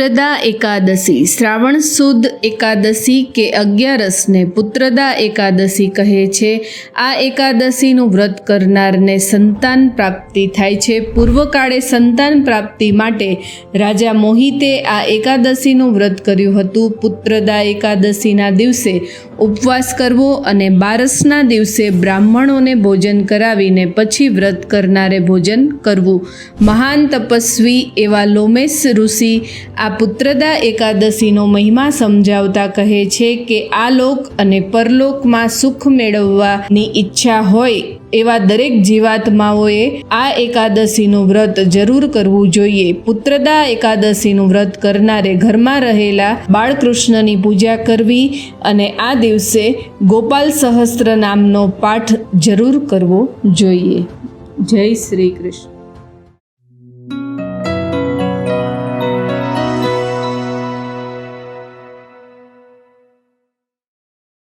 પુત્રદા એકાદશી. શ્રાવણ સુદ એકાદશી કે અગિયારસને પુત્રદા એકાદશી કહે છે. આ એકાદશીનું વ્રત કરનારને સંતાન પ્રાપ્તિ થાય છે. પૂર્વકાળે સંતાન પ્રાપ્તિ માટે રાજા મોહિતે આ એકાદશીનું વ્રત કર્યું હતું. પુત્રદા એકાદશીના દિવસે ઉપવાસ કરવો અને બારસના દિવસે બ્રાહ્મણોને ભોજન કરાવીને પછી વ્રત કરનારે ભોજન કરવું. મહાન તપસ્વી એવા લોમેશ ઋષિ આ પુત્રદા એકાદશીનો મહિમા સમજાવતા કહે છે કે આ લોક અને પરલોકમાં સુખ મેળવવાની ઈચ્છા હોય એવા દરેક જીવાત્માઓએ આ એકાદશીનું વ્રત જરૂર કરવું જોઈએ. પુત્રદા એકાદશીનું વ્રત કરનારે ઘરમાં રહેલા બાળકૃષ્ણની પૂજા કરવી અને આ દિવસે ગોપાલ સહસ્ત્ર નામનો પાઠ જરૂર કરવો જોઈએ. જય શ્રી કૃષ્ણ.